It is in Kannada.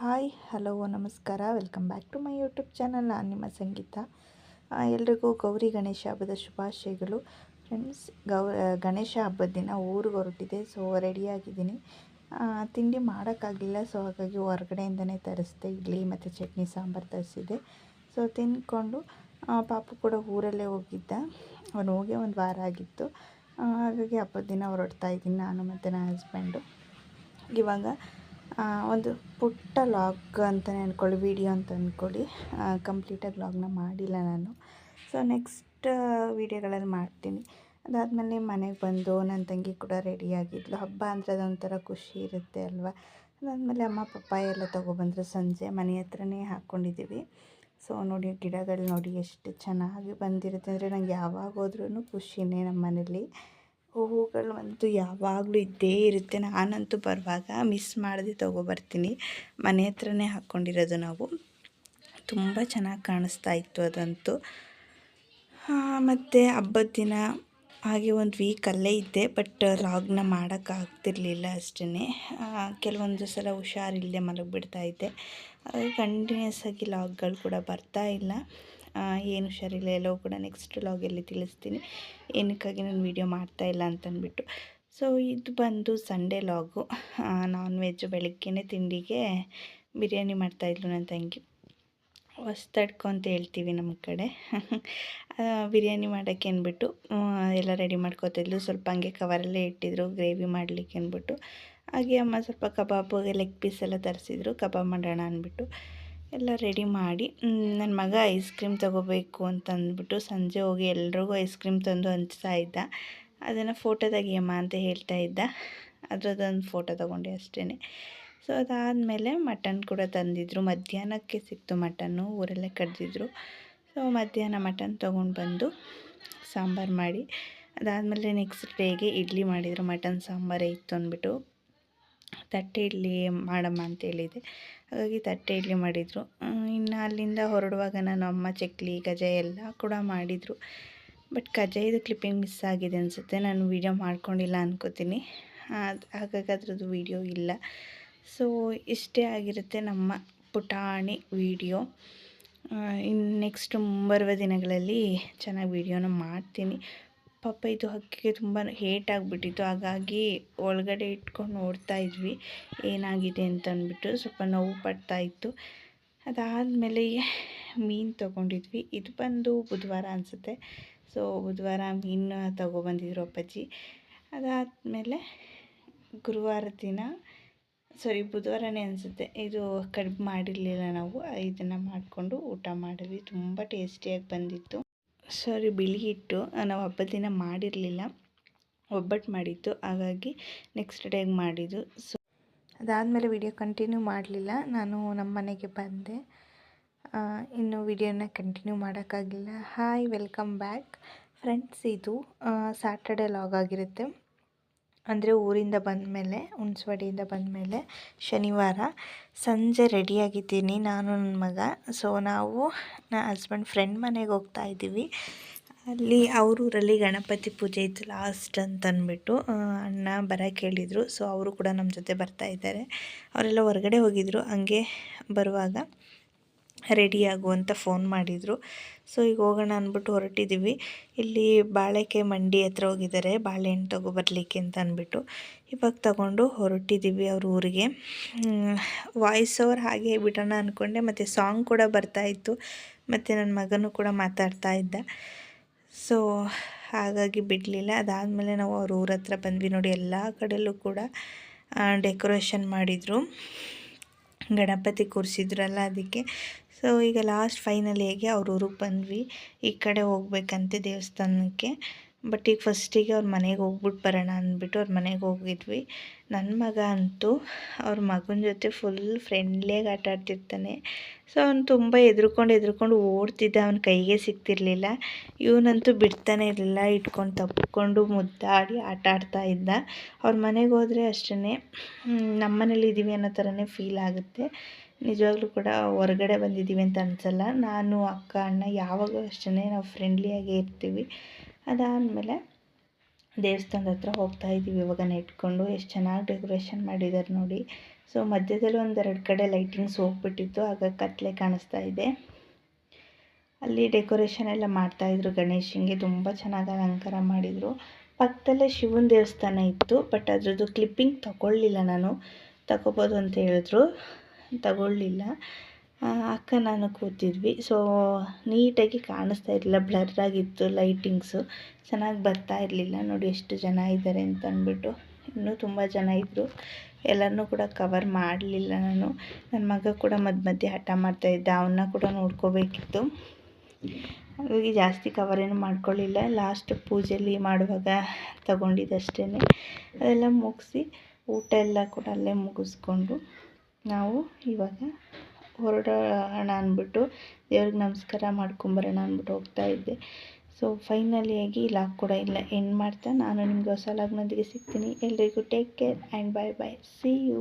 ಹಾಯ್, ಹಲೋ, ನಮಸ್ಕಾರ. Welcome back to my YouTube channel. ನಾನು ನಿಮ್ಮ ಸಂಗೀತ. ಎಲ್ರಿಗೂ ಗೌರಿ ಗಣೇಶ ಹಬ್ಬದ ಶುಭಾಶಯಗಳು. ಫ್ರೆಂಡ್ಸ್, ಗೌ ಗಣೇಶ ಹಬ್ಬದ ದಿನ ಊರಿಗೆ ಹೊರಟಿದೆ ಸೊ ರೆಡಿಯಾಗಿದ್ದೀನಿ ತಿಂಡಿ ಮಾಡೋಕ್ಕಾಗಲಿಲ್ಲ ಸೊ ಹಾಗಾಗಿ ಹೊರಗಡೆಯಿಂದನೇ ತರಿಸಿದೆ. ಇಡ್ಲಿ ಮತ್ತು ಚಟ್ನಿ, ಸಾಂಬಾರು ತರಿಸಿದೆ ಸೊ ತಿನ್ಕೊಂಡು ಪಾಪು ಕೂಡ ಊರಲ್ಲೇ ಹೋಗಿದ್ದ. ಅವನು ಹೋಗಿ ಒಂದು ವಾರ ಆಗಿತ್ತು. ಹಾಗಾಗಿ ಹಬ್ಬದ ದಿನ ಹೊರಡ್ತಾ ಇದ್ದೀನಿ ನಾನು ಮತ್ತು ನನ್ನ ಹಸ್ಬೆಂಡು ಇವಾಗ ಒಂದು ಪುಟ್ಟ ಲಾಗ್ ಅಂತಲೇ ಅಂದ್ಕೊಳ್ಳಿ ವೀಡಿಯೋ ಅಂತ ಅಂದ್ಕೊಳ್ಳಿ. ಕಂಪ್ಲೀಟಾಗಿ ಲಾಗ್ನ ಮಾಡಿಲ್ಲ ನಾನು. ಸೊ ನೆಕ್ಸ್ಟ್ ವೀಡಿಯೋಗಳಲ್ಲಿ ಮಾಡ್ತೀನಿ. ಅದಾದಮೇಲೆ ಮನೆಗೆ ಬಂದು ನನ್ನ ತಂಗಿ ಕೂಡ ರೆಡಿಯಾಗಿದ್ಲು ಹಬ್ಬ ಅಂದರೆ ಅದೊಂಥರ ಖುಷಿ ಇರುತ್ತೆ ಅಲ್ವಾ? ಅದಾದಮೇಲೆ ಅಮ್ಮ ಪಪ್ಪಾಯ ಎಲ್ಲ ತೊಗೊಬಂದರು ಸಂಜೆ. ಮನೆ ಹತ್ರನೇ ಹಾಕ್ಕೊಂಡಿದ್ದೀವಿ ಸೊ ನೋಡಿ, ಗಿಡಗಳು ನೋಡಿ ಎಷ್ಟು ಚೆನ್ನಾಗಿ ಬಂದಿರುತ್ತೆ. ಅಂದರೆ ನಂಗೆ ಯಾವಾಗ ಹೋದ್ರೂ ಖುಷಿನೇ ನಮ್ಮ ಮನೇಲಿ ಹೂವುಗಳು ಅಂತೂ ಯಾವಾಗಲೂ ಇದ್ದೇ ಇರುತ್ತೆ. ನಾನಂತೂ ಬರುವಾಗ ಮಿಸ್ ಮಾಡದೆ ತೊಗೊಬರ್ತೀನಿ. ಮನೆ ಹತ್ರನೇ ಹಾಕ್ಕೊಂಡಿರೋದು ನಾವು. ತುಂಬ ಚೆನ್ನಾಗಿ ಕಾಣಿಸ್ತಾ ಇತ್ತು ಅದಂತೂ. ಮತ್ತು ಹಬ್ಬದ ದಿನ ಹಾಗೆ ಒಂದು ವೀಕ್ ಅಲ್ಲೇ ಇದ್ದೆ ಬಟ್ ಲಾಗ್ನ ಮಾಡೋಕ್ಕಾಗ್ತಿರ್ಲಿಲ್ಲ ಅಷ್ಟೇ ಕೆಲವೊಂದು ಸಲ ಹುಷಾರಿಲ್ಲದೆ ಮಲಗಿಬಿಡ್ತಾ ಇದ್ದೆ. ಕಂಟಿನ್ಯೂಸ್ ಆಗಿ ಲಾಗ್ಗಳು ಕೂಡ ಬರ್ತಾ ಇಲ್ಲ. ಏನು ಹುಷಾರಿಲ್ಲ, ಎಲ್ಲವೂ ಕೂಡ ನೆಕ್ಸ್ಟ್ ಲಾಗಲ್ಲಿ ತಿಳಿಸ್ತೀನಿ. ಏನಕ್ಕಾಗಿ ನಾನು ವೀಡಿಯೋ ಮಾಡ್ತಾ ಇಲ್ಲ ಅಂತಂದ್ಬಿಟ್ಟು. ಸೊ ಇದು ಬಂದು ಸಂಡೇ ಲಾಗು ನಾನ್ ವೆಜ್ ಬೆಳಗ್ಗೆನೇ ತಿಂಡಿಗೆ ಬಿರಿಯಾನಿ ಮಾಡ್ತಾಯಿದ್ಲು ನನ್ನ ತಂಗಿ. ಹೊಸ್ತಡ್ಕೊ ಅಂತ ಹೇಳ್ತೀವಿ ನಮ್ಮ ಕಡೆ. ಬಿರಿಯಾನಿ ಮಾಡೋಕ್ಕೆ ಅಂದ್ಬಿಟ್ಟು ಎಲ್ಲ ರೆಡಿ ಮಾಡ್ಕೋತಿದ್ಲು ಸ್ವಲ್ಪ ಹಂಗೆ ಕವರಲ್ಲೇ ಇಟ್ಟಿದ್ರು ಗ್ರೇವಿ ಮಾಡಲಿಕ್ಕೆ ಅಂದ್ಬಿಟ್ಟು. ಹಾಗೆ ಅಮ್ಮ ಸ್ವಲ್ಪ ಕಬಾಬ್ ಲೆಗ್ ಪೀಸ್ ಎಲ್ಲ ತರಿಸಿದ್ರು. ಕಬಾಬ್ ಮಾಡೋಣ ಅಂದ್ಬಿಟ್ಟು. ಎಲ್ಲ ರೆಡಿ ಮಾಡಿ ನನ್ನ ಮಗ ಐಸ್ ಕ್ರೀಮ್ ತೊಗೋಬೇಕು ಅಂತ ಅಂದ್ಬಿಟ್ಟು ಸಂಜೆ ಹೋಗಿ ಎಲ್ರಿಗೂ ಐಸ್ ಕ್ರೀಮ್ ತಂದು ಹಂಚ್ತಾ ಇದ್ದ. ಅದನ್ನು ಫೋಟೋ ತೆಗಿಯಮ್ಮ ಅಂತ ಹೇಳ್ತಾ ಇದ್ದ. ಅದರದ್ದೊಂದು ಫೋಟೋ ತೊಗೊಂಡೆ ಅಷ್ಟೇ ಸೊ ಅದಾದಮೇಲೆ ಮಟನ್ ಕೂಡ ತಂದಿದ್ರು. ಮಧ್ಯಾಹ್ನಕ್ಕೆ ಸಿಕ್ತು ಮಟನ್ನು, ಊರಲ್ಲೇ ಕಡ್ದಿದ್ರು. ಸೊ ಮಧ್ಯಾಹ್ನ ಮಟನ್ ತೊಗೊಂಡು ಬಂದು ಸಾಂಬಾರು ಮಾಡಿ, ಅದಾದಮೇಲೆ ನೆಕ್ಸ್ಟ್ ಡೇಗೆ ಇಡ್ಲಿ ಮಾಡಿದರು. ಮಟನ್ ಸಾಂಬಾರೇ ಇತ್ತು ಅಂದ್ಬಿಟ್ಟು. ತಟ್ಟೆ ಇಡ್ಲಿ ಮಾಡಮ್ಮ ಅಂತ ಹೇಳಿದೆ ಹಾಗಾಗಿ ತಟ್ಟೆ ಇಡ್ಲಿ ಮಾಡಿದರು. ಇನ್ನು ಅಲ್ಲಿಂದ ಹೊರಡುವಾಗ ನಾನು ಅಮ್ಮ ಚಕ್ಲಿ ಕಜಾಯ ಎಲ್ಲ ಕೂಡ ಮಾಡಿದರು. ಬಟ್ ಕಜಾಯದು ಕ್ಲಿಪ್ಪಿಂಗ್ ಮಿಸ್ ಆಗಿದೆ ಅನಿಸುತ್ತೆ. ನಾನು ವೀಡಿಯೋ ಮಾಡ್ಕೊಂಡಿಲ್ಲ ಅನ್ಕೋತೀನಿ. ಅದು ಹಾಗಾಗಿ ಅದ್ರದ್ದು ವೀಡಿಯೋ ಇಲ್ಲ. ಸೊ ಇಷ್ಟೇ ಆಗಿರುತ್ತೆ ನಮ್ಮ ಪುಟಾಣಿ ವೀಡಿಯೋ ಇನ್ನು ನೆಕ್ಸ್ಟ್ ಮುಂಬರುವ ದಿನಗಳಲ್ಲಿ ಚೆನ್ನಾಗಿ ವೀಡಿಯೋನ ಮಾಡ್ತೀನಿ. ಪಾಪ ಇದು ಹಕ್ಕಿಗೆ ತುಂಬ ಹೇಟ್ ಆಗಿಬಿಟ್ಟಿತ್ತು. ಹಾಗಾಗಿ ಒಳಗಡೆ ಇಟ್ಕೊಂಡು ನೋಡ್ತಾ ಇದ್ವಿ. ಏನಾಗಿದೆ ಅಂತ ಅಂದ್ಬಿಟ್ಟು ಸ್ವಲ್ಪ ನೋವು ಪಡ್ತಾ ಇತ್ತು. ಅದಾದಮೇಲೆ ಮೀನು ತೊಗೊಂಡಿದ್ವಿ. ಇದು ಬಂದು ಬುಧವಾರ ಅನಿಸುತ್ತೆ. ಸೊ ಬುಧವಾರ ಮೀನು ತೊಗೊಬಂದಿದ್ರು ಅಪ್ಪಾಜಿ. ಅದಾದಮೇಲೆ ಗುರುವಾರ ದಿನ ಸಾರಿ ಬುಧವಾರನೇ ಅನಿಸುತ್ತೆ. ಇದು ಕಡ್ಬು ಮಾಡಿರಲಿಲ್ಲ ನಾವು. ಇದನ್ನು ಮಾಡಿಕೊಂಡು ಊಟ ಮಾಡಿದ್ವಿ. ತುಂಬ ಟೇಸ್ಟಿಯಾಗಿ ಬಂದಿತ್ತು. ಸಾರಿ, ಬಿಳಿ ಹಿಟ್ಟು ನಾವು ಹಬ್ಬದ ದಿನ ಮಾಡಿರಲಿಲ್ಲ. ಒಬ್ಬಟ್ಟು ಮಾಡಿತ್ತು. ಹಾಗಾಗಿ ನೆಕ್ಸ್ಟ್ ಡೇಗೆ ಮಾಡಿದ್ದು. ಸೊ ಅದಾದಮೇಲೆ ವಿಡಿಯೋ ಕಂಟಿನ್ಯೂ ಮಾಡಲಿಲ್ಲ. ನಾನು ನಮ್ಮ ಮನೆಗೆ ಬಂದೆ. ಇನ್ನು ವಿಡಿಯೋನ ಕಂಟಿನ್ಯೂ ಮಾಡೋಕ್ಕಾಗಿಲ್ಲ. ಹಾಯ್ ವೆಲ್ಕಮ್ ಬ್ಯಾಕ್ ಫ್ರೆಂಡ್ಸ್ ಇದು ಸ್ಯಾಟರ್ಡೆ ಲಾಗ್ ಆಗಿರುತ್ತೆ. ಅಂದರೆ ಊರಿಂದ ಬಂದಮೇಲೆ, ಹುಣ್ಸವಾಡಿಯಿಂದ ಬಂದಮೇಲೆ ಶನಿವಾರ ಸಂಜೆ ರೆಡಿಯಾಗಿದ್ದೀನಿ ನಾನು ನನ್ನ ಮಗ. ಸೊ ನಾವು ನನ್ನ ಹಸ್ಬೆಂಡ್ ಫ್ರೆಂಡ್ ಮನೆಗೆ ಹೋಗ್ತಾ ಇದ್ದೀವಿ. ಅಲ್ಲಿ ಅವ್ರ ಊರಲ್ಲಿ ಗಣಪತಿ ಪೂಜೆ ಇತ್ತು ಲಾಸ್ಟ್ ಅಂತ ಅಂದ್ಬಿಟ್ಟು ಅಣ್ಣ ಬರೋಕ್ಕೆ ಹೇಳಿದರು ಸೊ ಅವರು ಕೂಡ ನಮ್ಮ ಜೊತೆ ಬರ್ತಾ ಇದ್ದಾರೆ. ಅವರೆಲ್ಲ ಹೊರಗಡೆ ಹೋಗಿದ್ರು. ಹಂಗೆ ಬರುವಾಗ ರೆಡಿ ಆಗು ಅಂತ ಫೋನ್ ಮಾಡಿದರು. ಸೊ ಈಗ ಹೋಗೋಣ ಅಂದ್ಬಿಟ್ಟು ಹೊರಟಿದ್ದೀವಿ ಇಲ್ಲಿ ಬಾಳೆಕೆ ಮಂಡಿ ಹತ್ರ ಹೋಗಿದ್ದಾರೆ. ಬಾಳೆಹಣ್ಣು ತೊಗೊಬರ್ಲಿಕ್ಕೆ ಅಂತ ಅಂದ್ಬಿಟ್ಟು ಇವಾಗ ತಗೊಂಡು ಹೊರಟಿದ್ದೀವಿ ಅವ್ರ ಊರಿಗೆ. ವಾಯ್ಸ್ ಓವರ್ ಹಾಗೆ ಬಿಡೋಣ ಅಂದ್ಕೊಂಡೆ ಮತ್ತು ಸಾಂಗ್ ಕೂಡ ಬರ್ತಾ ಇತ್ತು. ಮತ್ತು ನನ್ನ ಮಗನೂ ಕೂಡ ಮಾತಾಡ್ತಾ ಇದ್ದ. ಸೊ ಹಾಗಾಗಿ ಬಿಡಲಿಲ್ಲ. ಅದಾದಮೇಲೆ ನಾವು ಅವ್ರ ಊರ ಹತ್ರ ಬಂದ್ವಿ ನೋಡಿ. ಎಲ್ಲ ಕಡೆಯಲ್ಲೂ ಕೂಡ ಡೆಕೋರೇಷನ್ ಮಾಡಿದರು. ಗಣಪತಿ ಕೂರಿಸಿದ್ರಲ್ಲ ಅದಕ್ಕೆ. ಸೊ ಈಗ ಲಾಸ್ಟ್ ಫೈನಲಿಯಾಗಿ ಅವ್ರ ಊರಿಗೆ ಬಂದ್ವಿ. ಈ ಕಡೆ ಹೋಗ್ಬೇಕಂತೆ ದೇವಸ್ಥಾನಕ್ಕೆ. ಬಟ್ ಈಗ ಫಸ್ಟಿಗೆ ಅವ್ರ ಮನೆಗೆ ಹೋಗ್ಬಿಟ್ಟು ಬರೋಣ ಅಂದ್ಬಿಟ್ಟು ಅವ್ರ ಮನೆಗೆ ಹೋಗಿದ್ವಿ. ನನ್ನ ಮಗ ಅಂತೂ ಅವ್ರ ಮಗನ ಜೊತೆ ಫುಲ್ ಫ್ರೆಂಡ್ಲಿಯಾಗಿ ಆಟ ಆಡ್ತಿರ್ತಾನೆ. ಸೊ ಅವ್ನು ತುಂಬ ಎದ್ರುಕೊಂಡು ಎದ್ರುಕೊಂಡು ಓಡ್ತಿದ್ದ. ಅವ್ನ ಕೈಗೆ ಸಿಗ್ತಿರ್ಲಿಲ್ಲ ಇವನಂತೂ ಬಿಡ್ತಾನೆ ಇರಲಿಲ್ಲ. ಇಟ್ಕೊಂಡು ತಪ್ಪಿಕೊಂಡು ಮುದ್ದಾಡಿ ಆಟ ಆಡ್ತಾ ಇದ್ದ. ಅವ್ರ ಮನೆಗೆ ಹೋದರೆ ಅಷ್ಟೇ ನಮ್ಮ ಮನೇಲಿ ಇದ್ದೀವಿ ಅನ್ನೋ ಥರನೇ ಫೀಲ್ ಆಗುತ್ತೆ. ನಿಜವಾಗ್ಲೂ ಕೂಡ ಹೊರಗಡೆ ಬಂದಿದ್ದೀವಿ ಅಂತ ಅನಿಸಲ್ಲ. ನಾನು, ಅಕ್ಕ, ಅಣ್ಣ ಯಾವಾಗಲೂ ಅಷ್ಟೇ ನಾವು ಫ್ರೆಂಡ್ಲಿಯಾಗೇ ಇರ್ತೀವಿ. ಅದಾದಮೇಲೆ ದೇವಸ್ಥಾನದ ಹತ್ರ ಹೋಗ್ತಾ ಇದ್ದೀವಿ ಇವಾಗ ನೆಟ್ಕೊಂಡು ಎಷ್ಟು ಚೆನ್ನಾಗಿ ಡೆಕೋರೇಷನ್ ಮಾಡಿದ್ದಾರೆ ನೋಡಿ. ಸೊ ಮಧ್ಯದಲ್ಲಿ ಒಂದೆರಡು ಕಡೆ ಲೈಟಿಂಗ್ಸ್ ಹೋಗ್ಬಿಟ್ಟಿತ್ತು. ಆಗ ಕತ್ಲೆ ಕಾಣಿಸ್ತಾ ಇದೆ. ಅಲ್ಲಿ ಡೆಕೋರೇಷನ್ ಎಲ್ಲ ಮಾಡ್ತಾಯಿದ್ರು ಗಣೇಶನಿಗೆ ತುಂಬ ಚೆನ್ನಾಗಿ ಅಲಂಕಾರ ಮಾಡಿದರು. ಪಕ್ಕದಲ್ಲೇ ಶಿವನ ದೇವಸ್ಥಾನ ಇತ್ತು ಬಟ್ ಅದರದ್ದು ಕ್ಲಿಪ್ಪಿಂಗ್ ತಗೊಳ್ಳಿಲ್ಲ ನಾನು. ತಗೋಬೋದು ಅಂತ ಹೇಳಿದ್ರು. ತಗೊಳ್ಳಿಲ್ಲ. ಅಕ್ಕ ನಾನು ಕೂತಿದ್ವಿ. ಸೊ ನೀಟಾಗಿ ಕಾಣಿಸ್ತಾ ಇರಲಿಲ್ಲ. ಬ್ಲರ್ ಆಗಿತ್ತು ಲೈಟಿಂಗ್ಸು ಚೆನ್ನಾಗಿ ಬರ್ತಾ ಇರಲಿಲ್ಲ. ನೋಡಿ ಎಷ್ಟು ಜನ ಇದ್ದಾರೆ ಅಂತ ಅಂದ್ಬಿಟ್ಟು. ಇನ್ನೂ ತುಂಬ ಜನ ಇದ್ದರು ಎಲ್ಲರನ್ನೂ ಕೂಡ ಕವರ್ ಮಾಡಲಿಲ್ಲ ನಾನು. ನನ್ನ ಮಗ ಕೂಡ ಮಧ್ಯ ಮಧ್ಯೆ ಹಠ ಮಾಡ್ತಾಯಿದ್ದ ಅವನ್ನ ಕೂಡ ನೋಡ್ಕೋಬೇಕಿತ್ತು. ಹಾಗಾಗಿ ಜಾಸ್ತಿ ಕವರ್ ಏನು ಮಾಡ್ಕೊಳ್ಳಿಲ್ಲ. ಲಾಸ್ಟ್ ಪೂಜೆಯಲ್ಲಿ ಮಾಡುವಾಗ ತಗೊಂಡಿದ್ದಷ್ಟೇ ಅದೆಲ್ಲ ಮುಗಿಸಿ ಊಟ ಎಲ್ಲ ಕೂಡ ಅಲ್ಲೇ ಮುಗಿಸ್ಕೊಂಡು ನಾವು ಇವಾಗ ಹೊರಡೋಣ ಅಂದ್ಬಿಟ್ಟು ದೇವ್ರಿಗೆ ನಮಸ್ಕಾರ ಮಾಡ್ಕೊಂಬರೋಣ ಅಂದ್ಬಿಟ್ಟು ಹೋಗ್ತಾ ಇದ್ದೆ. ಸೊ ಫೈನಲಿಯಾಗಿ ಲಾಕ್ ಕೂಡ ಇಲ್ಲ. ಎಂಡ್ ಮಾಡ್ತಾ ನಾನು ನಿಮಗೆ ಹೊಸ ಲಾಗ್ನೊಂದಿಗೆ ಸಿಗ್ತೀನಿ. ಎಲ್ರಿಗೂ take care and bye bye see you